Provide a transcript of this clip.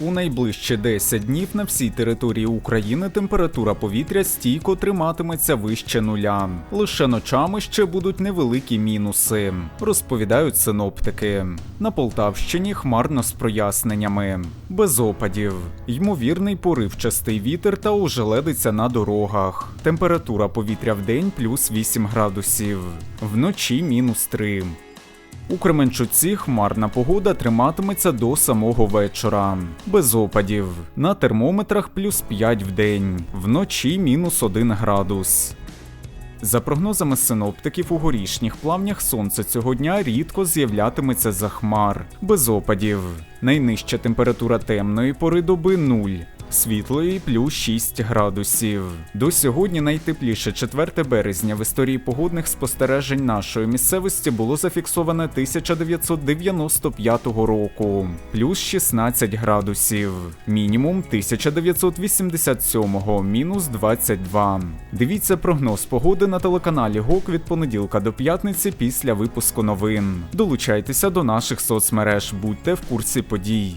У найближчі 10 днів на всій території України температура повітря стійко триматиметься вище нуля. Лише ночами ще будуть невеликі мінуси, розповідають синоптики. На Полтавщині хмарно з проясненнями, без опадів, ймовірний поривчастий вітер та ожеледиця на дорогах. Температура повітря в день плюс 8 градусів, вночі мінус 3. У Кременчуці хмарна погода триматиметься до самого вечора. Без опадів. На термометрах плюс 5 в день, вночі мінус 1 градус. За прогнозами синоптиків, у горішніх плавнях сонце цього дня рідко з'являтиметься за хмар, без опадів. Найнижча температура темної пори доби 0. Світлої плюс 6 градусів. До сьогодні найтепліше 4 березня в історії погодних спостережень нашої місцевості було зафіксоване 1995 року, плюс 16 градусів, мінімум 1987, мінус 22. Дивіться прогноз погоди на телеканалі ГОК від понеділка до п'ятниці після випуску новин. Долучайтеся до наших соцмереж, будьте в курсі подій.